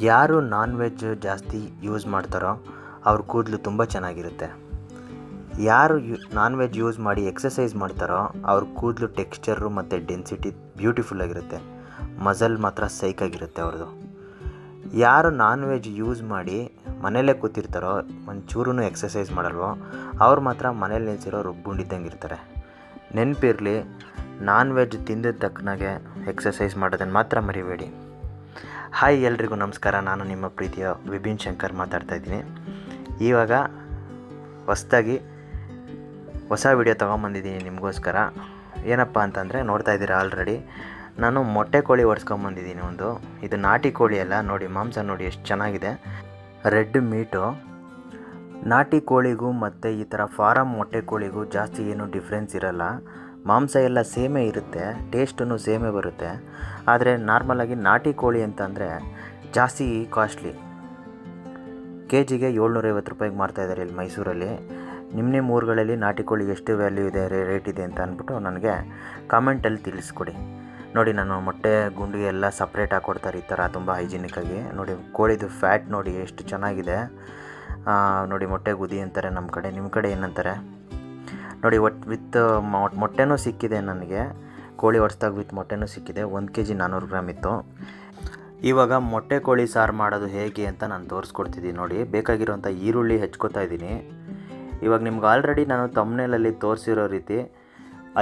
ಯಾರು non veg ಜಾಸ್ತಿ use ಮಾಡ್ತಾರೋ ಅವ್ರ ಕೂದಲು ತುಂಬ ಚೆನ್ನಾಗಿರುತ್ತೆ. ಯಾರು ಯು ನಾನ್ ವೆಜ್ ಯೂಸ್ ಮಾಡಿ ಎಕ್ಸಸೈಸ್ ಮಾಡ್ತಾರೋ ಅವ್ರ ಕೂದಲು ಟೆಕ್ಸ್ಚರು ಮತ್ತು ಡೆನ್ಸಿಟಿ ಬ್ಯೂಟಿಫುಲ್ಲಾಗಿರುತ್ತೆ ಮಸಲ್ ಮಾತ್ರ ಸೈಕಾಗಿರುತ್ತೆ ಅವ್ರದ್ದು ಯಾರು ನಾನ್ ವೆಜ್ ಯೂಸ್ ಮಾಡಿ ಮನೆಯಲ್ಲೇ ಕೂತಿರ್ತಾರೋ ಒಂಚೂರು ಎಕ್ಸಸೈಸ್ ಮಾಡಲ್ವೋ, ಅವ್ರು ಮಾತ್ರ ಮನೇಲಿ ನೆನೆಸಿರೋ ರುಬ್ಬುಂಡಿದ್ದಂಗೆ ಇರ್ತಾರೆ. ನೆನಪಿರಲಿ ನಾನ್ ವೆಜ್ ತಿಂದಿದ್ದ ತಕ್ಕನಾಗೆ ಎಕ್ಸಸೈಸ್ ಮಾಡೋದನ್ನು ಮಾತ್ರ ಮರಿಬೇಡಿ. ಹಾಯ್ ಎಲ್ರಿಗೂ ನಮಸ್ಕಾರ. ನಾನು ನಿಮ್ಮ ಪ್ರೀತಿಯ ವಿಪಿನ್ ಶಂಕರ್ ಮಾತಾಡ್ತಾ ಇದ್ದೀನಿ. ಇವಾಗ ಹೊಸ್ದಾಗಿ ಹೊಸ ವಿಡಿಯೋ ತೊಗೊಂಬಂದಿದ್ದೀನಿ ನಿಮಗೋಸ್ಕರ. ಏನಪ್ಪ ಅಂತಂದರೆ ನೋಡ್ತಾ ಇದ್ದೀರಾ ಆಲ್ರೆಡಿ ನಾನು ಮೊಟ್ಟೆ ಕೋಳಿ ಒಡ್ಸ್ಕೊಂಬಂದಿದ್ದೀನಿ ಒಂದು. ಇದು ನಾಟಿ ಕೋಳಿ ಅಲ್ಲ, ನೋಡಿ ಮಾಂಸ ನೋಡಿ ಎಷ್ಟು ಚೆನ್ನಾಗಿದೆ. ರೆಡ್ ಮೀಟು ನಾಟಿ ಕೋಳಿಗೂ ಮತ್ತು ಈ ಥರ ಫಾರಮ್ ಮೊಟ್ಟೆ ಕೋಳಿಗೂ ಜಾಸ್ತಿ ಏನು ಡಿಫ್ರೆನ್ಸ್ ಇರಲ್ಲ. ಮಾಂಸ ಎಲ್ಲ ಸೇಮೇ ಇರುತ್ತೆ ಟೇಸ್ಟೂ ಸೇಮೇ ಬರುತ್ತೆ. ಆದರೆ ನಾರ್ಮಲಾಗಿ ನಾಟಿ ಕೋಳಿ ಅಂತಂದರೆ ಜಾಸ್ತಿ ಕಾಸ್ಟ್ಲಿ ಕೆ ಜಿಗೆ ಏಳ್ನೂರೈವತ್ತು ರೂಪಾಯಿಗೆ ಮಾರ್ತಾಯಿದ್ದಾರೆ ಇಲ್ಲಿ ಮೈಸೂರಲ್ಲಿ. ನಿಮ್ಮ ನಿಮ್ಮ ಊರುಗಳಲ್ಲಿ ನಾಟಿ ಕೋಳಿ ಎಷ್ಟು ವ್ಯಾಲ್ಯೂ ಇದೆ ರೇಟ್ ಇದೆ ಅಂತ ಅಂದ್ಬಿಟ್ಟು ನನಗೆ ಕಾಮೆಂಟಲ್ಲಿ ತಿಳಿಸ್ಕೊಡಿ. ನೋಡಿ, ನಾನು ಮೊಟ್ಟೆ ಗುಂಡಿಗೆ ಎಲ್ಲ ಸಪ್ರೇಟ್ ಹಾಕ್ಕೊಡ್ತಾರೆ ಈ ಥರ ತುಂಬ ಹೈಜಿನಿಕ್ಕಾಗಿ ನೋಡಿ, ಕೋಳಿದು ಫ್ಯಾಟ್ ನೋಡಿ ಎಷ್ಟು ಚೆನ್ನಾಗಿದೆ. ನೋಡಿ, ಮೊಟ್ಟೆ ಗುದಿ ಅಂತಾರೆ ನಮ್ಮ ಕಡೆ ನಿಮ್ಮ ಕಡೆ ಏನಂತಾರೆ? ನೋಡಿ, ಒಟ್ ವಿತ್ ಮೊಟ್ಟೆನೂ ಸಿಕ್ಕಿದೆ ನನಗೆ. ಕೋಳಿ ಹೊಡ್ಸ್ದಾಗ ವಿತ್ ಮೊಟ್ಟೆನೂ ಸಿಕ್ಕಿದೆ. ಒಂದು ಕೆ ಜಿ ನಾನ್ನೂರು ಗ್ರಾಮ್ ಇತ್ತು. ಇವಾಗ ಮೊಟ್ಟೆ ಕೋಳಿ ಸಾರು ಮಾಡೋದು ಹೇಗೆ ಅಂತ ನಾನು ತೋರಿಸ್ಕೊಡ್ತಿದ್ದೀನಿ ನೋಡಿ. ಬೇಕಾಗಿರುವಂಥ ಈರುಳ್ಳಿ ಹೆಚ್ಕೋತಾ ಇದ್ದೀನಿ. ಇವಾಗ ನಿಮ್ಗೆ ಆಲ್ರೆಡಿ ನಾನು ತಮ್ಮನೇಲಲ್ಲಿ ತೋರಿಸಿರೋ ರೀತಿ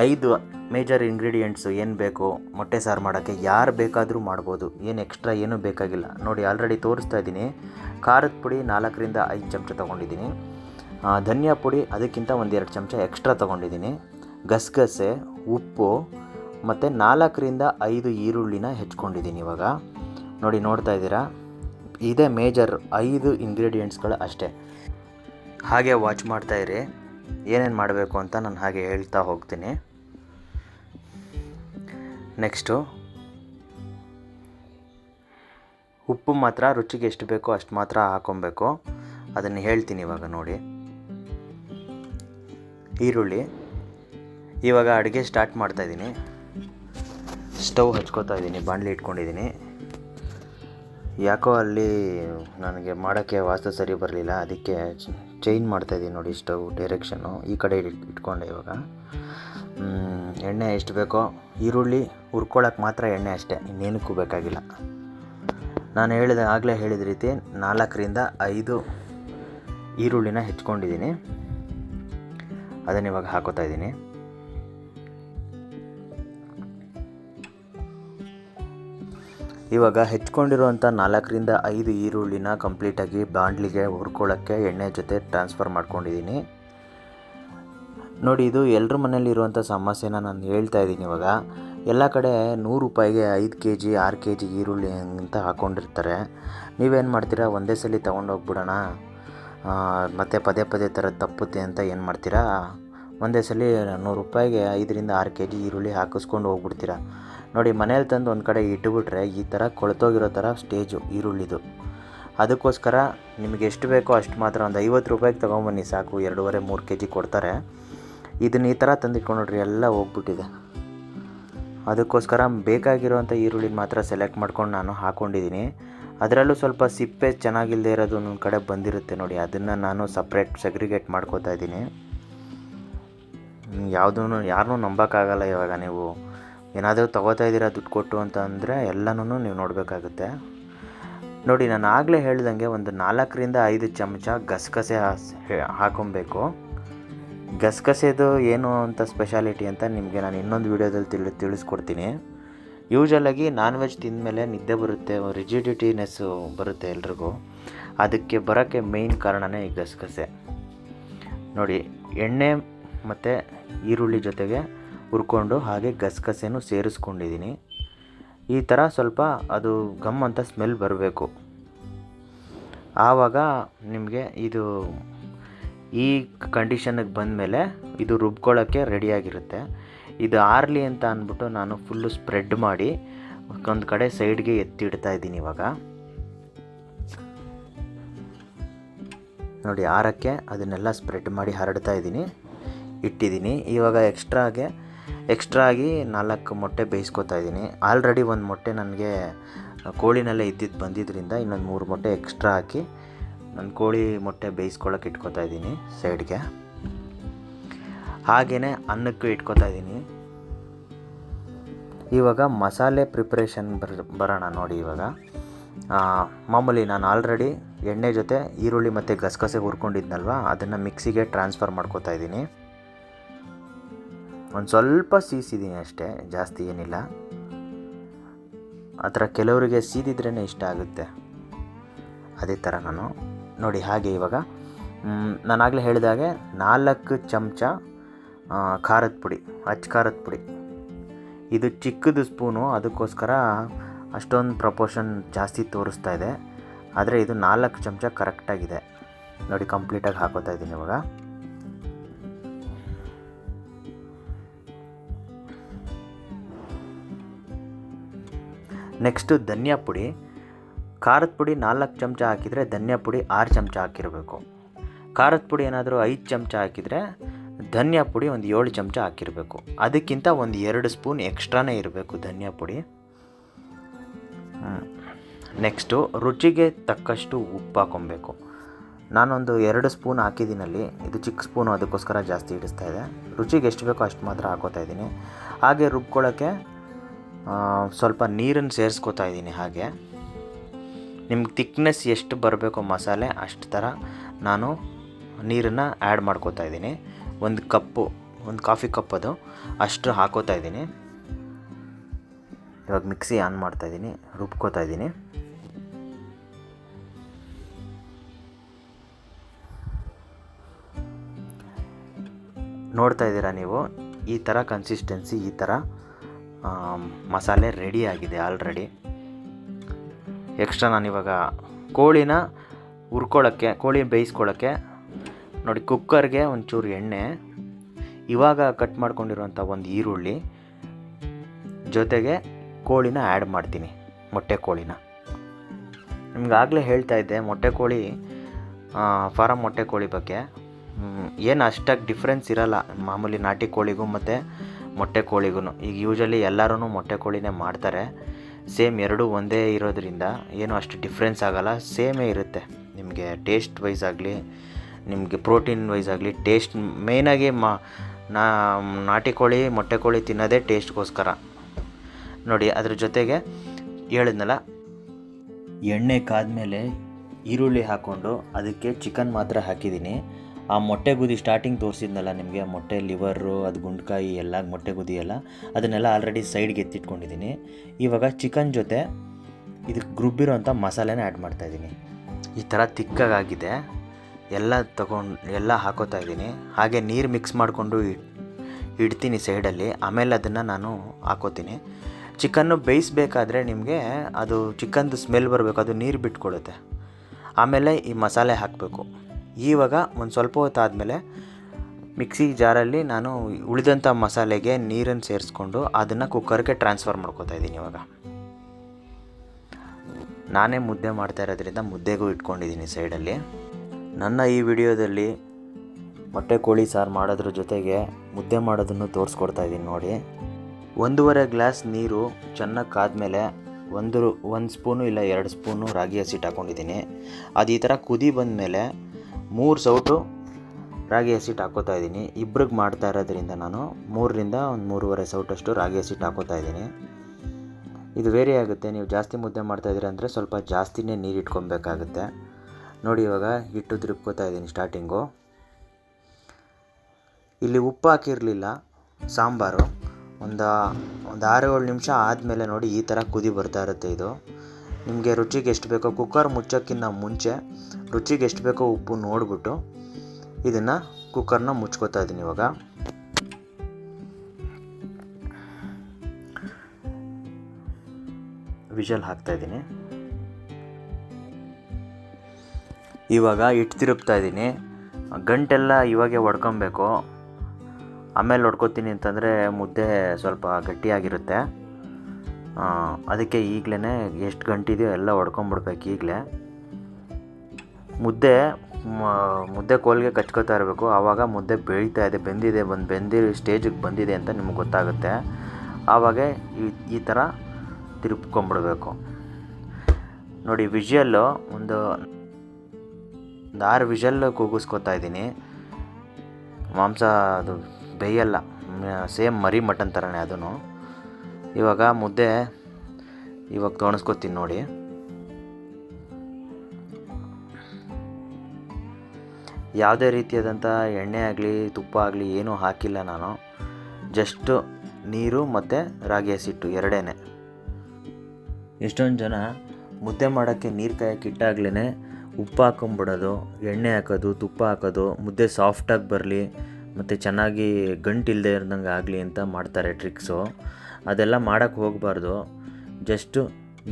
ಐದು ಮೇಜರ್ ಇಂಗ್ರೀಡಿಯೆಂಟ್ಸು ಏನು ಬೇಕು, ಮೊಟ್ಟೆ ಸಾರು ಮಾಡೋಕ್ಕೆ ಯಾರು ಬೇಕಾದರೂ ಮಾಡ್ಬೋದು. ಏನು ಎಕ್ಸ್ಟ್ರಾ ಏನೂ ಬೇಕಾಗಿಲ್ಲ. ನೋಡಿ ಆಲ್ರೆಡಿ ತೋರಿಸ್ತಾ ಇದ್ದೀನಿ. ಖಾರದ ಪುಡಿ ನಾಲ್ಕರಿಂದ ಐದು ಚಮಚ ತೊಗೊಂಡಿದ್ದೀನಿ. ಧನಿಯಾ ಪುಡಿ, ಅದಕ್ಕಿಂತ ಒಂದೆರಡು ಚಮಚ ಎಕ್ಸ್ಟ್ರಾ ತೊಗೊಂಡಿದ್ದೀನಿ. ಗಸಗಸೆ, ಉಪ್ಪು, ಮತ್ತು ನಾಲ್ಕರಿಂದ ಐದು ಈರುಳ್ಳಿನ ಹೆಚ್ಕೊಂಡಿದ್ದೀನಿ ಇವಾಗ. ನೋಡಿ, ನೋಡ್ತಾ ಇದ್ದೀರಾ? ಇದೇ ಮೇಜರ್ ಐದು ಇಂಗ್ರೀಡಿಯೆಂಟ್ಸ್ಗಳು ಅಷ್ಟೇ. ಹಾಗೆ ವಾಚ್ ಮಾಡ್ತಾ ಇರಿ. ಏನೇನು ಮಾಡಬೇಕು ಅಂತ ನಾನು ಹಾಗೆ ಹೇಳ್ತಾ ಹೋಗ್ತೀನಿ. ನೆಕ್ಸ್ಟು ಉಪ್ಪು ಮಾತ್ರ, ರುಚಿಗೆ ಎಷ್ಟು ಬೇಕೋ ಅಷ್ಟು ಮಾತ್ರ ಹಾಕೊಬೇಕು. ಅದನ್ನು ಹೇಳ್ತೀನಿ ಇವಾಗ ನೋಡಿ. ಈರುಳ್ಳಿ. ಇವಾಗ ಅಡುಗೆ ಸ್ಟಾರ್ಟ್ ಮಾಡ್ತಾಯಿದ್ದೀನಿ ಸ್ಟವ್ ಹಚ್ಕೋತಾ ಇದ್ದೀನಿ, ಬಾಣಲಿ ಇಟ್ಕೊಂಡಿದ್ದೀನಿ. ಯಾಕೋ ಅಲ್ಲಿ ನನಗೆ ಮಾಡೋಕ್ಕೆ ವಾಸ್ತು ಸರಿ ಬರಲಿಲ್ಲ, ಅದಕ್ಕೆ ಚೇಂಜ್ ಮಾಡ್ತಾಯಿದ್ದೀನಿ ನೋಡಿ ಸ್ಟವ್ ಡೈರೆಕ್ಷನ್ನು ಈ ಕಡೆ ಇಟ್, ಇಟ್ಕೊಂಡೆ ಇವಾಗ. ಎಣ್ಣೆ ಎಷ್ಟು ಬೇಕೋ, ಈರುಳ್ಳಿ ಹುರ್ಕೊಳಕ್ಕೆ ಮಾತ್ರ ಎಣ್ಣೆ ಅಷ್ಟೇ, ಇನ್ನೇನಕ್ಕೂ ಬೇಕಾಗಿಲ್ಲ. ನಾನು ಹೇಳಿದ, ಆಗಲೇ ಹೇಳಿದ ರೀತಿ ನಾಲ್ಕರಿಂದ ಐದು ಈರುಳ್ಳಿನ ಹೆಚ್ಕೊಂಡಿದ್ದೀನಿ. ಅದನ್ನು ಇವಾಗ ಹಾಕೋತಾ ಇದ್ದೀನಿ. ಇವಾಗ ಹೆಚ್ಕೊಂಡಿರುವಂಥ ನಾಲ್ಕರಿಂದ ಐದು ಈರುಳ್ಳಿನ ಕಂಪ್ಲೀಟಾಗಿ ಬಾಂಡ್ಲಿಗೆ ಹುರ್ಕೊಳ್ಳೋಕ್ಕೆ ಎಣ್ಣೆ ಜೊತೆ ಟ್ರಾನ್ಸ್ಫರ್ ಮಾಡ್ಕೊಂಡಿದ್ದೀನಿ. ನೋಡಿ, ಇದು ಎಲ್ಲರ ಮನೇಲಿ ಇರುವಂಥ ಸಮಸ್ಯೆನ ನಾನು ಹೇಳ್ತಾ ಇದ್ದೀನಿ ಇವಾಗ. ಎಲ್ಲ ಕಡೆ ನೂರು ರೂಪಾಯಿಗೆ ಐದು ಕೆ ಜಿ ಆರು ಕೆ ಜಿ ಈರುಳ್ಳಿ ಅಂತ ಹಾಕ್ಕೊಂಡಿರ್ತಾರೆ ನೀವೇನು ಮಾಡ್ತೀರಾ? ಒಂದೇ ಸಲ ತೊಗೊಂಡೋಗ್ಬಿಡೋಣ. ಮತ್ತು ಪದೇ ಪದೇ ಥರ ತಪ್ಪುತ್ತೆ ಅಂತ ಏನು ಮಾಡ್ತೀರಾ? ಒಂದೇ ಸಲ ನೂರು ರೂಪಾಯಿಗೆ ಐದರಿಂದ ಆರು ಕೆ ಜಿ ಈರುಳ್ಳಿ ಹಾಕಿಸ್ಕೊಂಡು ಹೋಗ್ಬಿಡ್ತೀರಾ? ನೋಡಿ ಮನೇಲಿ ತಂದು ಒಂದು ಕಡೆ ಇಟ್ಬಿಟ್ರೆ ಈ ಥರ ಕೊಳ್ತೋಗಿರೋ ಥರ ಸ್ಟೇಜು ಈರುಳ್ಳಿದು. ಅದಕ್ಕೋಸ್ಕರ ನಿಮಗೆ ಎಷ್ಟು ಬೇಕೋ ಅಷ್ಟು ಮಾತ್ರ ಒಂದು ಐವತ್ತು ರೂಪಾಯಿಗೆ ತೊಗೊಂಬನ್ನಿ ಸಾಕು. ಎರಡೂವರೆ, ಮೂರು ಕೆ ಜಿ ಕೊಡ್ತಾರೆ. ಇದನ್ನ ಈ ಥರ ತಂದಿಟ್ಕೊಂಡು ನೋಡ್ರಿ ಎಲ್ಲ ಹೋಗ್ಬಿಟ್ಟಿದೆ. ಅದಕ್ಕೋಸ್ಕರ ಬೇಕಾಗಿರೋಂಥ ಈರುಳ್ಳಿನ ಮಾತ್ರ ಸೆಲೆಕ್ಟ್ ಮಾಡ್ಕೊಂಡು ನಾನು ಹಾಕ್ಕೊಂಡಿದ್ದೀನಿ ಅದರಲ್ಲೂ ಸ್ವಲ್ಪ ಸಿಪ್ಪೆ ಚೆನ್ನಾಗಿಲ್ಲದೆ ಇರೋದು ನನ್ನ ಕಡೆ ಬಂದಿರುತ್ತೆ ನೋಡಿ, ಅದನ್ನು ನಾನು ಸಪ್ರೇಟ್ ಸೆಗ್ರಿಗೇಟ್ ಮಾಡ್ಕೋತಾ ಇದ್ದೀನಿ. ಯಾವುದೂ ಯಾರನ್ನೂ ನಂಬೋಕ್ಕಾಗಲ್ಲ ಇವಾಗ ನೀವು. ಏನಾದರೂ ತೊಗೋತಾ ಇದ್ದೀರಾ ದುಡ್ಡು ಕೊಟ್ಟು ಅಂತ ಅಂದರೆ ಎಲ್ಲನೂ ನೀವು ನೋಡಬೇಕಾಗುತ್ತೆ. ನೋಡಿ, ನಾನು ಆಗಲೇ ಹೇಳ್ದಂಗೆ ಒಂದು ನಾಲ್ಕರಿಂದ ಐದು ಚಮಚ ಗಸಗಸೆ ಹಾಕೊಬೇಕು. ಗಸಗಸೆದು ಏನು ಅಂತ ಸ್ಪೆಷಾಲಿಟಿ ಅಂತ ನಿಮಗೆ ನಾನು ಇನ್ನೊಂದು ವೀಡಿಯೋದಲ್ಲಿ ತಿಳಿ, ತಿಳಿಸ್ಕೊಡ್ತೀನಿ. ಯೂಶಲಾಗಿ ನಾನ್ ವೆಜ್ ತಿಂದಮೇಲೆ ನಿದ್ದೆ ಬರುತ್ತೆ ರಿಜಿಡಿಟಿನೆಸ್ಸು ಬರುತ್ತೆ ಎಲ್ರಿಗೂ. ಅದಕ್ಕೆ ಬರೋಕ್ಕೆ ಮೇಯ್ನ್ ಕಾರಣನೇ ಈ ಗಸಗಸೆ. ನೋಡಿ, ಎಣ್ಣೆ ಮತ್ತು ಈರುಳ್ಳಿ ಜೊತೆಗೆ ಹುರ್ಕೊಂಡು ಹಾಗೆ ಗಸಗಸೆನೂ ಸೇರಿಸ್ಕೊಂಡಿದ್ದೀನಿ. ಈ ಥರ ಸ್ವಲ್ಪ ಅದು ಗಮ್ ಅಂತ ಸ್ಮೆಲ್ ಬರಬೇಕು. ಆವಾಗ ನಿಮಗೆ ಇದು ಈ ಕಂಡೀಷನ್ಗೆ ಬಂದಮೇಲೆ ಇದು ರುಬ್ಕೊಳ್ಳೋಕ್ಕೆ ರೆಡಿಯಾಗಿರುತ್ತೆ ಇದು ಆರಲಿ ಅಂತ ಅಂದ್ಬಿಟ್ಟು ನಾನು ಫುಲ್ಲು ಸ್ಪ್ರೆಡ್ ಮಾಡಿ ಒಂದು ಕಡೆ ಸೈಡ್ಗೆ ಎತ್ತಿಡ್ತಾ ಇದ್ದೀನಿ ಇವಾಗ. ನೋಡಿ, ಆರಕ್ಕೆ ಅದನ್ನೆಲ್ಲ ಸ್ಪ್ರೆಡ್ ಮಾಡಿ ಹರಡ್ತಾ ಇದ್ದೀನಿ, ಇಟ್ಟಿದ್ದೀನಿ. ಇವಾಗ ಎಕ್ಸ್ಟ್ರಾಗೆ ಎಕ್ಸ್ಟ್ರಾ ಆಗಿ ನಾಲ್ಕು ಮೊಟ್ಟೆ ಬೇಯಿಸ್ಕೊತಾ ಇದ್ದೀನಿ. ಆಲ್ರೆಡಿ ಒಂದು ಮೊಟ್ಟೆ ನನಗೆ ಕೋಳಿನಲ್ಲೇ ಇದ್ದಿದ್ದು ಬಂದಿದ್ದರಿಂದ ಇನ್ನೊಂದು ಮೂರು ಮೊಟ್ಟೆ ಎಕ್ಸ್ಟ್ರಾ ಹಾಕಿ ನಾನು ಕೋಳಿ ಮೊಟ್ಟೆ ಬೇಯಿಸ್ಕೊಳ್ಳೋಕೆ ಇಟ್ಕೊತಾ ಇದ್ದೀನಿ ಸೈಡ್ಗೆ. ಹಾಗೆಯೇ ಅನ್ನಕ್ಕೂ ಇಟ್ಕೊತಾ ಇದ್ದೀನಿ. ಇವಾಗ ಮಸಾಲೆ ಪ್ರಿಪ್ರೇಷನ್ ಬರ, ಬರೋಣ ನೋಡಿ ಇವಾಗ. ಮಾಮೂಲಿ ನಾನು ಆಲ್ರೆಡಿ ಎಣ್ಣೆ ಜೊತೆ ಈರುಳ್ಳಿ ಮತ್ತು ಗಸಗಸೆ ಹುರ್ಕೊಂಡಿದ್ನಲ್ವ? ಅದನ್ನು ಮಿಕ್ಸಿಗೆ ಟ್ರಾನ್ಸ್ಫರ್ ಮಾಡ್ಕೋತಾ ಇದ್ದೀನಿ. ಒಂದು ಸ್ವಲ್ಪ ಸೀಸಿದ್ದೀನಿ ಅಷ್ಟೇ, ಜಾಸ್ತಿ ಏನಿಲ್ಲ. ಆ ಥರ ಕೆಲವರಿಗೆ ಸೀದಿದ್ರೇ ಇಷ್ಟ ಆಗುತ್ತೆ. ಅದೇ ಥರ ನಾನು ನೋಡಿ ಹಾಗೆ ಇವಾಗ. ನಾನಾಗಲೇ ಹೇಳಿದಾಗೆ ನಾಲ್ಕು ಚಮಚ ಖಾರದ ಪುಡಿ ಅಚ್ಚ ಖಾರದ ಪುಡಿ. ಇದು ಚಿಕ್ಕದು ಸ್ಪೂನು, ಅದಕ್ಕೋಸ್ಕರ ಅಷ್ಟೊಂದು ಪ್ರಪೋರ್ಷನ್ ಜಾಸ್ತಿ ತೋರಿಸ್ತಾ ಇದೆ. ಆದರೆ ಇದು ನಾಲ್ಕು ಚಮಚ ಕರೆಕ್ಟಾಗಿದೆ ನೋಡಿ ಕಂಪ್ಲೀಟಾಗಿ ಹಾಕೋತಾ ಇದ್ದೀನಿ ಇವಾಗ. ನೆಕ್ಸ್ಟು ಧನಿಯಾ ಪುಡಿ. ಖಾರದ ಪುಡಿ ನಾಲ್ಕು ಚಮಚ ಹಾಕಿದರೆ ಧನಿಯಾ ಪುಡಿ ಆರು ಚಮಚ ಹಾಕಿರಬೇಕು. ಖಾರದ ಪುಡಿ ಏನಾದರೂ ಐದು ಚಮಚ ಹಾಕಿದರೆ ಧನಿಯಾ ಪುಡಿ ಒಂದು ಏಳು ಚಮಚ ಹಾಕಿರಬೇಕು. ಅದಕ್ಕಿಂತ ಒಂದು ಎರಡು ಸ್ಪೂನ್ ಎಕ್ಸ್ಟ್ರಾನೇ ಇರಬೇಕು ಧನಿಯಾ ಪುಡಿ. ನೆಕ್ಸ್ಟು ರುಚಿಗೆ ತಕ್ಕಷ್ಟು ಉಪ್ಪು ಹಾಕೊಬೇಕು ನಾನೊಂದು ಎರಡು ಸ್ಪೂನ್ ಹಾಕಿದ್ದೀನಲ್ಲಿ ಇದು ಚಿಕ್ಕ ಸ್ಪೂನು, ಅದಕ್ಕೋಸ್ಕರ ಜಾಸ್ತಿ ಹಿಡಿಸ್ತಾ ಇದೆ. ರುಚಿಗೆ ಎಷ್ಟು ಬೇಕೋ ಅಷ್ಟು ಮಾತ್ರ ಹಾಕೋತಾ ಇದ್ದೀನಿ. ಹಾಗೆ ರುಬ್ಕೊಳ್ಳೋಕ್ಕೆ ಸ್ವಲ್ಪ ನೀರನ್ನು ಸೇರಿಸ್ಕೋತಾ ಇದ್ದೀನಿ ಹಾಗೆ. ನಿಮ್ಗೆ ತಿಕ್ನೆಸ್ ಎಷ್ಟು ಬರಬೇಕೋ ಮಸಾಲೆ ಅಷ್ಟು ಥರ ನಾನು ನೀರನ್ನು ಆ್ಯಡ್ ಮಾಡ್ಕೋತಾ ಇದ್ದೀನಿ. ಒಂದು ಕಪ್ಪು, ಒಂದು ಕಾಫಿ ಕಪ್ ಅದು. ಅಷ್ಟು ಹಾಕೋತಾ ಇದ್ದೀನಿ. ಇವಾಗ ಮಿಕ್ಸಿ ಆನ್ ಮಾಡ್ತಾ ಇದ್ದೀನಿ, ರುಬ್ಕೋತಾ ಇದ್ದೀನಿ. ನೋಡ್ತಾ ಇದ್ದೀರಾ ನೀವು, ಈ ಥರ ಕನ್ಸಿಸ್ಟೆನ್ಸಿ ಈ ಥರ ಮಸಾಲೆ ರೆಡಿ ಆಗಿದೆ ಆಲ್ರೆಡಿ ಎಕ್ಸ್ಟ್ರಾ ನಾನಿವಾಗ ಕೋಳಿನ ಹುರ್ಕೊಳ್ಳೋಕ್ಕೆ ಕೋಳಿ ಬೇಯಿಸ್ಕೊಳ್ಳೋಕ್ಕೆ ನೋಡಿ ಕುಕ್ಕರ್ಗೆ ಒಂಚೂರು ಎಣ್ಣೆ, ಇವಾಗ ಕಟ್ ಮಾಡ್ಕೊಂಡಿರುವಂಥ ಒಂದು ಈರುಳ್ಳಿ, ಜೊತೆಗೆ ಕೋಳಿನ ಆ್ಯಡ್ ಮಾಡ್ತೀನಿ, ಮೊಟ್ಟೆ ಕೋಳಿನ. ನಿಮ್ಗಾಗಲೇ ಹೇಳ್ತಾ ಇದ್ದೆ, ಮೊಟ್ಟೆ ಕೋಳಿ ಫಾರಮ್ ಮೊಟ್ಟೆ ಕೋಳಿ ಬಗ್ಗೆ. ಏನು ಅಷ್ಟಾಗಿ ಡಿಫ್ರೆನ್ಸ್ ಇರಲ್ಲ, ಮಾಮೂಲಿ ನಾಟಿ ಕೋಳಿಗೂ ಮತ್ತು ಮೊಟ್ಟೆ ಕೋಳಿಗೂ ಈಗ ಯೂಶಲಿ ಎಲ್ಲರೂ ಮೊಟ್ಟೆ ಕೋಳಿನೇ ಮಾಡ್ತಾರೆ. ಸೇಮ್ ಎರಡೂ ಒಂದೇ ಇರೋದ್ರಿಂದ ಏನು ಅಷ್ಟು ಡಿಫ್ರೆನ್ಸ್ ಆಗಲ್ಲ, ಸೇಮೇ ಇರುತ್ತೆ. ನಿಮಗೆ ಟೇಸ್ಟ್ ವೈಸ್ ಆಗಲಿ ನಿಮಗೆ ಪ್ರೋಟೀನ್ ವೈಸ್ ಆಗಲಿ ಟೇಸ್ಟ್ ಮೇಯ್ನಾಗಿ ಮಾ, ನಾ, ನಾಟಿ ಕೋಳಿ, ಮೊಟ್ಟೆ ಕೋಳಿ ತಿನ್ನೋದೇ ಟೇಸ್ಟ್ಗೋಸ್ಕರ ನೋಡಿ, ಅದ್ರ ಜೊತೆಗೆ ಹೇಳಿದ್ನಲ್ಲ, ಎಣ್ಣೆ ಕಾದ್ಮೇಲೆ ಈರುಳ್ಳಿ ಹಾಕ್ಕೊಂಡು ಅದಕ್ಕೆ ಚಿಕನ್ ಮಾತ್ರ ಹಾಕಿದ್ದೀನಿ. ಆ ಮೊಟ್ಟೆ ಗುದಿ ಸ್ಟಾರ್ಟಿಂಗ್ ತೋರಿಸಿದ್ನಲ್ಲ ನಿಮಗೆ, ಮೊಟ್ಟೆ ಲಿವರು ಅದು ಗುಂಡ್ಕಾಯಿ, ಎಲ್ಲ ಮೊಟ್ಟೆ ಗುದಿ ಎಲ್ಲ, ಅದನ್ನೆಲ್ಲ ಆಲ್ರೆಡಿ ಸೈಡ್ಗೆ ಎತ್ತಿಟ್ಕೊಂಡಿದ್ದೀನಿ. ಇವಾಗ ಚಿಕನ್ ಜೊತೆ ಇದಕ್ಕೆ ಗ್ರುಬ್ಬಿರೋಂಥ ಮಸಾಲೆನ ಆ್ಯಡ್ ಮಾಡ್ತಾಯಿದ್ದೀನಿ ಈ ಥರ ತಿಕ್ಕಾಗಿದೆ ಎಲ್ಲ ತಗೊಂಡು, ಎಲ್ಲ ಹಾಕೋತಾ ಇದ್ದೀನಿ. ಹಾಗೆ ನೀರು ಮಿಕ್ಸ್ ಮಾಡಿಕೊಂಡು ಇಡ್ತೀನಿ ಸೈಡಲ್ಲಿ ಆಮೇಲೆ ಅದನ್ನು ನಾನು ಹಾಕೋತೀನಿ. ಚಿಕನ್ನು ಬೇಯಿಸ್ಬೇಕಾದ್ರೆ ನಿಮಗೆ ಅದು ಚಿಕನ್ದು ಸ್ಮೆಲ್ ಬರಬೇಕು, ಅದು ನೀರು ಬಿಟ್ಕೊಡುತ್ತೆ ಆಮೇಲೆ ಈ ಮಸಾಲೆ ಹಾಕಬೇಕು. ಈವಾಗ ಒಂದು ಸ್ವಲ್ಪ ಹೊತ್ತು ಆದಮೇಲೆ ಮಿಕ್ಸಿ ಜಾರಲ್ಲಿ ನಾನು ಉಳಿದಂಥ ಮಸಾಲೆಗೆ ನೀರನ್ನು ಸೇರಿಸ್ಕೊಂಡು ಅದನ್ನು ಕುಕ್ಕರ್ಗೆ ಟ್ರಾನ್ಸ್ಫರ್ ಮಾಡ್ಕೋತಾ ಇದ್ದೀನಿ ಇವಾಗ. ನಾನೇ ಮುದ್ದೆ ಮಾಡ್ತಾ ಇರೋದ್ರಿಂದ ಮುದ್ದೆಗೂ ಇಟ್ಕೊಂಡಿದ್ದೀನಿ ಸೈಡಲ್ಲಿ ನನ್ನ ಈ ವಿಡಿಯೋದಲ್ಲಿ ಮೊಟ್ಟೆ ಕೋಳಿ ಸಾರು ಮಾಡೋದ್ರ ಜೊತೆಗೆ ಮುದ್ದೆ ಮಾಡೋದನ್ನು ತೋರಿಸ್ಕೊಡ್ತಾ ಇದ್ದೀನಿ ನೋಡಿ. ಒಂದೂವರೆ ಗ್ಲಾಸ್ ನೀರು ಚೆನ್ನಾಗಿ ಕಾದ್ಮೇಲೆ ಒಂದು ಒಂದು ಸ್ಪೂನು ಇಲ್ಲ ಎರಡು ಸ್ಪೂನು ರಾಗಿ ಹಸಿಟ್ಟು ಹಾಕ್ಕೊಂಡಿದ್ದೀನಿ ಅದು ಈ ಥರ ಕುದಿ ಬಂದಮೇಲೆ ಮೂರು ಸೌಟು ರಾಗಿ ಹಸಿಟ್ಟು ಹಾಕೋತಾ ಇದ್ದೀನಿ. ಇಬ್ರಿಗೆ ಮಾಡ್ತಾ ಇರೋದ್ರಿಂದ ನಾನು ಮೂರರಿಂದ ಒಂದು ಮೂರುವರೆ ಸೌಟಷ್ಟು ರಾಗಿ ಹಸಿಟ್ಟು ಹಾಕೋತಾ ಇದ್ದೀನಿ. ಇದು ವೇರಿ ಆಗುತ್ತೆ. ನೀವು ಜಾಸ್ತಿ ಮುದ್ದೆ ಮಾಡ್ತಾ ಇದ್ದೀರ ಅಂದರೆ ಸ್ವಲ್ಪ ಜಾಸ್ತಿನೇ ನೀರು ಇಟ್ಕೊಬೇಕಾಗುತ್ತೆ. ನೋಡಿ ಇವಾಗ ಹಿಟ್ಟು ತಿರುಗ್ಕೋತಾ ಇದ್ದೀನಿ ಸ್ಟಾರ್ಟಿಂಗು ಇಲ್ಲಿ ಉಪ್ಪು ಹಾಕಿರಲಿಲ್ಲ, ಸಾಂಬಾರು. ಒಂದು ಒಂದು ಆರು ಏಳು ನಿಮಿಷ ಆದಮೇಲೆ ನೋಡಿ ಈ ಥರ ಕುದಿ ಬರ್ತಾ ಇರುತ್ತೆ ಇದು. ನಿಮಗೆ ರುಚಿಗೆ ಎಷ್ಟು ಬೇಕೋ ಕುಕ್ಕರ್ ಮುಚ್ಚೋಕ್ಕಿಂತ ಮುಂಚೆ ರುಚಿಗೆ ಎಷ್ಟು ಬೇಕೋ ಉಪ್ಪು ನೋಡಿಬಿಟ್ಟು ಇದನ್ನು ಕುಕ್ಕರ್ನ ಮುಚ್ಕೋತಾ ಇದ್ದೀನಿ ಇವಾಗ. ವಿಷಲ್ ಹಾಕ್ತಾ ಇದ್ದೀನಿ. ಇವಾಗ ಹಿಟ್ಟು ತಿರುಪ್ತಾ ಇದ್ದೀನಿ. ಗಂಟೆಲ್ಲ ಇವಾಗೆ ಹೊಡ್ಕೊಬೇಕು ಆಮೇಲೆ ಒಡ್ಕೊತೀನಿ ಅಂತಂದರೆ ಮುದ್ದೆ ಸ್ವಲ್ಪ ಗಟ್ಟಿಯಾಗಿರುತ್ತೆ. ಅದಕ್ಕೆ ಈಗಲೇ ಎಷ್ಟು ಗಂಟಿದೆಯೋ ಎಲ್ಲ ಹೊಡ್ಕೊಂಬಿಡ್ಬೇಕು ಈಗಲೇ. ಮುದ್ದೆ ಮುದ್ದೆ ಕೋಲ್ಗೆ ಕಚ್ಕೋತಾ ಇರಬೇಕು. ಆವಾಗ ಮುದ್ದೆ ಬೇಯ್ತಾ ಇದೆ, ಬೆಂದಿದೆ, ಬಂದು, ಬೆಂದಿ ಸ್ಟೇಜಿಗೆ ಬಂದಿದೆ ಅಂತ ನಿಮ್ಗೆ ಗೊತ್ತಾಗುತ್ತೆ. ಆವಾಗ ಈ ಈ ಥರ ತಿರುಪ್ಕೊಂಬಿಡ್ಬೇಕು. ನೋಡಿ, ವಿಜಯಲ್ಲು ಒಂದು ಒಂದು ಆರು ವಿಷಲ್ ಕೂಗಿಸ್ಕೊತಾ ಇದ್ದೀನಿ. ಮಾಂಸ ಅದು ಬೇಯಲ್ಲ. ಸೇಮ್ ಮರಿ ಮಟನ್ ಥರನೇ ಅದನ್ನು ಇವಾಗ ಮುದ್ದೆ ಇವಾಗ ತೋಣಿಸ್ಕೊತೀನಿ ನೋಡಿ. ಯಾವುದೇ ರೀತಿಯಾದಂಥ ಎಣ್ಣೆ ಆಗಲಿ, ತುಪ್ಪ ಆಗಲಿ ಏನೂ ಹಾಕಿಲ್ಲ ನಾನು. ಜಸ್ಟು ನೀರು ಮತ್ತು ರಾಗಿ ಹಸಿಟ್ಟು ಎರಡೇ ಎಷ್ಟೊಂದು ಜನ ಮುದ್ದೆ ಮಾಡೋಕ್ಕೆ ನೀರು ಕಾಯಕ್ಕೆ ಇಟ್ಟಾಗ್ಲೇ ಉಪ್ಪು ಹಾಕೊಂಬಿಡೋದು, ಎಣ್ಣೆ ಹಾಕೋದು, ತುಪ್ಪ ಹಾಕೋದು, ಮುದ್ದೆ ಸಾಫ್ಟಾಗಿ ಬರಲಿ, ಮತ್ತು ಚೆನ್ನಾಗಿ ಗಂಟಿಲ್ಲದೆ ಇರ್ದಂಗೆ ಆಗಲಿ ಅಂತ ಮಾಡ್ತಾರೆ ಟ್ರಿಕ್ಸು ಅದೆಲ್ಲ ಮಾಡೋಕ್ಕೆ ಹೋಗಬಾರ್ದು. ಜಸ್ಟು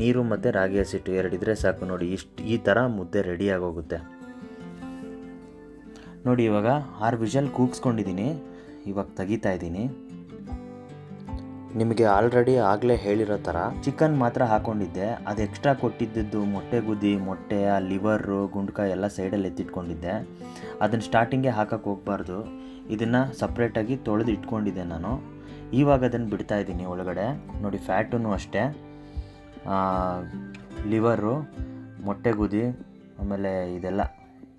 ನೀರು ಮತ್ತು ರಾಗಿ ಹಸಿಟ್ಟು ಎರಡಿದ್ರೆ ಸಾಕು ನೋಡಿ, ಇಷ್ಟು ಈ ಥರ ಮುದ್ದೆ ರೆಡಿಯಾಗೋಗುತ್ತೆ ನೋಡಿ ಇವಾಗ ಆರು ವಿಷಲ್ ಕೂಗ್ಸ್ಕೊಂಡಿದ್ದೀನಿ, ಇವಾಗ ತೆಗಿತಾ ಇದ್ದೀನಿ. ನಿಮಗೆ ಆಲ್ರೆಡಿ ಆಗಲೇ ಹೇಳಿರೋ ಥರ ಚಿಕನ್ ಮಾತ್ರ ಹಾಕೊಂಡಿದ್ದೆ. ಅದು ಎಕ್ಸ್ಟ್ರಾ ಕೊಟ್ಟಿದ್ದದ್ದು ಮೊಟ್ಟೆ ಗುದ್ದಿ, ಮೊಟ್ಟೆ ಆ ಲಿವರು ಗುಂಡ್ಕಾಯಿ ಎಲ್ಲ ಸೈಡಲ್ಲಿ ಎತ್ತಿಟ್ಕೊಂಡಿದ್ದೆ. ಅದನ್ನು ಸ್ಟಾರ್ಟಿಂಗೇ ಹಾಕಕ್ಕೆ ಹೋಗಬಾರ್ದು. ಇದನ್ನು ಸಪ್ರೇಟಾಗಿ ತೊಳೆದು ಇಟ್ಕೊಂಡಿದ್ದೆ ನಾನು. ಇವಾಗ ಅದನ್ನು ಬಿಡ್ತಾ ಇದ್ದೀನಿ ಒಳಗಡೆ. ನೋಡಿ ಫ್ಯಾಟೂ ಅಷ್ಟೇ. ಲಿವರು ಮೊಟ್ಟೆ ಗುದಿ ಆಮೇಲೆ ಇದೆಲ್ಲ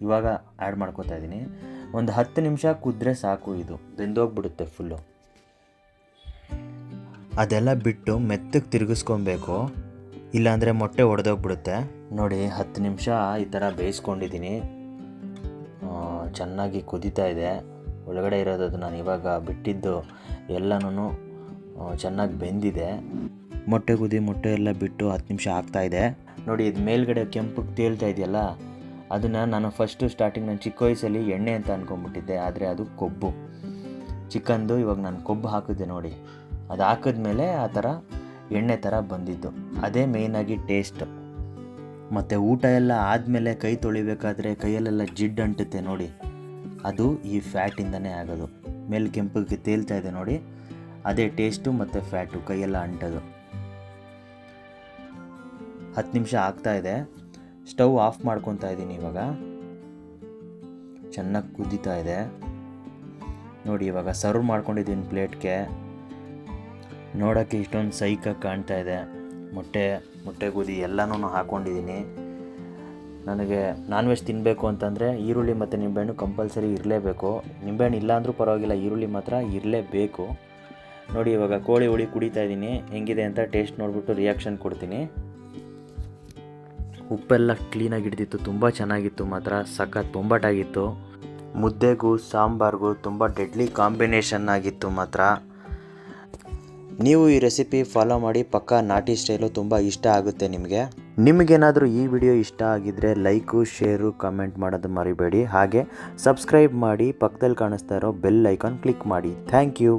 ಇವಾಗ ಆ್ಯಡ್ ಮಾಡ್ಕೋತಾ ಇದ್ದೀನಿ ಒಂದು ಹತ್ತು ನಿಮಿಷ ಕುದ್ರೆ ಸಾಕು ಇದು. ಬೆಂದೋಗ್ಬಿಡುತ್ತೆ ಫುಲ್ಲು ಅದೆಲ್ಲ ಬಿಟ್ಟು ಮೆತ್ತಗೆ ತಿರುಗಿಸ್ಕೊಬೇಕು. ಇಲ್ಲಾಂದರೆ ಮೊಟ್ಟೆ ಒಡೆದೋಗ್ಬಿಡುತ್ತೆ. ನೋಡಿ, ಹತ್ತು ನಿಮಿಷ ಈ ಥರ ಬೇಯಿಸ್ಕೊಂಡಿದ್ದೀನಿ. ಚೆನ್ನಾಗಿ ಕುದೀತಾ ಇದೆ. ಒಳಗಡೆ ಇರೋದು ನಾನು ಇವಾಗ ಬಿಟ್ಟಿದ್ದು ಎಲ್ಲನೂ ಚೆನ್ನಾಗಿ ಬೆಂದಿದೆ. ಮೊಟ್ಟೆ ಕುದಿ ಮೊಟ್ಟೆ ಎಲ್ಲ ಬಿಟ್ಟು ಹತ್ತು ನಿಮಿಷ ಆಗ್ತಾಯಿದೆ ನೋಡಿ, ಇದು ಮೇಲ್ಗಡೆ ಕೆಂಪಗೆ ತೇಲ್ತಾ ಇದೆಯಲ್ಲ, ಅದನ್ನು ನಾನು ಫಸ್ಟು ಸ್ಟಾರ್ಟಿಂಗ್ ನಾನು ಚಿಕ್ಕ ವಯಸ್ಸಲ್ಲಿ ಎಣ್ಣೆ ಅಂತ ಅಂದ್ಕೊಂಡ್ಬಿಟ್ಟಿದ್ದೆ ಆದರೆ ಅದು ಕೊಬ್ಬು. ಚಿಕನ್ದು ಇವಾಗ ನಾನು ಕೊಬ್ಬು ಹಾಕಿದ್ದೆ ನೋಡಿ. ಅದು ಹಾಕಿದ್ಮೇಲೆ ಆ ಥರ ಎಣ್ಣೆ ಥರ ಬಂದಿದ್ದು. ಅದೇ ಮೇಯ್ನಾಗಿ ಟೇಸ್ಟ್ ಮತ್ತು ಊಟ ಎಲ್ಲ ಆದಮೇಲೆ ಕೈ ತೊಳಿಬೇಕಾದ್ರೆ ಕೈಯಲ್ಲೆಲ್ಲ ಜಿಡ್ಡು ಅಂಟುತ್ತೆ ನೋಡಿ. ಅದು ಈ ಫ್ಯಾಟಿಂದನೇ ಆಗೋದು. ಮೇಲೆ ಕೆಂಪಗೆ ತೇಲ್ತಾ ಇದೆ ನೋಡಿ. ಅದೇ ಟೇಸ್ಟು ಮತ್ತು ಫ್ಯಾಟು ಕೈಯೆಲ್ಲ ಅಂಟೋದು. ಹತ್ತು ನಿಮಿಷ ಆಗ್ತಾ ಇದೆ. ಸ್ಟವ್ ಆಫ್ ಮಾಡ್ಕೊತಾ ಇದ್ದೀನಿ ಇವಾಗ. ಚೆನ್ನಾಗಿ ಕುದೀತಾ ಇದೆ. ನೋಡಿ ಇವಾಗ ಸರ್ವ್ ಮಾಡ್ಕೊಂಡಿದ್ದೀನಿ ಪ್ಲೇಟ್ಗೆ. ನೋಡೋಕ್ಕೆ ಇಷ್ಟೊಂದು ಸೈಕಾಗಿ ಕಾಣ್ತಾ ಇದೆ. ಮೊಟ್ಟೆ ಮೊಟ್ಟೆ ಗುದಿ ಎಲ್ಲನೂ ಹಾಕ್ಕೊಂಡಿದ್ದೀನಿ ನನಗೆ ನಾನ್ ವೆಜ್ ತಿನ್ನಬೇಕು ಅಂತಂದರೆ ಈರುಳ್ಳಿ ಮತ್ತು ನಿಂಬೆಹಣ್ಣು ಕಂಪಲ್ಸರಿ ಇರಲೇಬೇಕು. ನಿಂಬೆಹಣ್ಣು ಇಲ್ಲ ಅಂದರೂ ಪರವಾಗಿಲ್ಲ, ಈರುಳ್ಳಿ ಮಾತ್ರ ಇರಲೇಬೇಕು. ನೋಡಿ, ಇವಾಗ ಕೋಳಿ ಹುಳಿ ಕುಡಿತಾ ಇದ್ದೀನಿ. ಹೆಂಗಿದೆ ಅಂತ ಟೇಸ್ಟ್ ನೋಡಿಬಿಟ್ಟು ರಿಯಾಕ್ಷನ್ ಕೊಡ್ತೀನಿ. ಉಪ್ಪೆಲ್ಲ ಕ್ಲೀನಾಗಿ ಹಿಡ್ದಿತ್ತು, ತುಂಬ ಚೆನ್ನಾಗಿತ್ತು ಮಾತ್ರ. ಸಖತ್ ಬೊಂಬಾಟಾಗಿತ್ತು. ಮುದ್ದೆಗೂ, ಸಾಂಬಾರ್ಗೂ ತುಂಬ ಡೆಡ್ಲಿ ಕಾಂಬಿನೇಷನ್ ಆಗಿತ್ತು ಮಾತ್ರ. ನೀವು ಈ ರೆಸಿಪಿ ಫಾಲೋ ಮಾಡಿ ಪಕ್ಕಾ ನಾಟಿ ಸ್ಟೈಲು ತುಂಬ ಇಷ್ಟ ಆಗುತ್ತೆ ನಿಮಗೆ. ನಿಮಗೇನಾದರೂ ಈ ವಿಡಿಯೋ ಇಷ್ಟ ಆಗಿದ್ದರೆ ಲೈಕು ಶೇರು ಕಮೆಂಟ್ ಮಾಡೋದು ಮರಿಬೇಡಿ. ಹಾಗೆ ಸಬ್ಸ್ಕ್ರೈಬ್ ಮಾಡಿ ಪಕ್ಕದಲ್ಲಿ ಕಾಣಿಸ್ತಾ ಇರೋ ಬೆಲ್ ಐಕಾನ್ ಕ್ಲಿಕ್ ಮಾಡಿ. Thank you